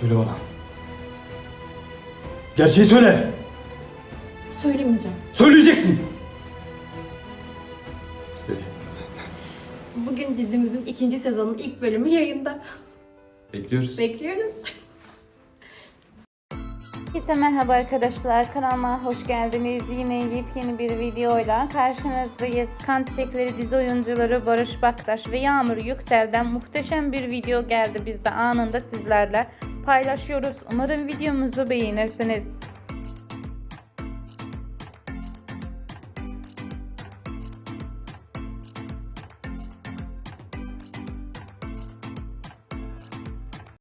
Söyle bana. Gerçeği söyle. Söylemeyeceğim. Söyleyeceksin. Söyle. Bugün dizimizin ikinci sezonun ilk bölümü yayında. Bekliyoruz. Bekliyoruz. Herkese merhaba arkadaşlar kanalıma hoş geldiniz. Yine yepyeni bir videoyla karşınızdayız. Kan Çiçekleri dizi oyuncuları Barış Baktaş ve Yağmur Yüksel'den muhteşem bir video geldi. Biz de anında sizlerle paylaşıyoruz. Umarım videomuzu beğenirsiniz.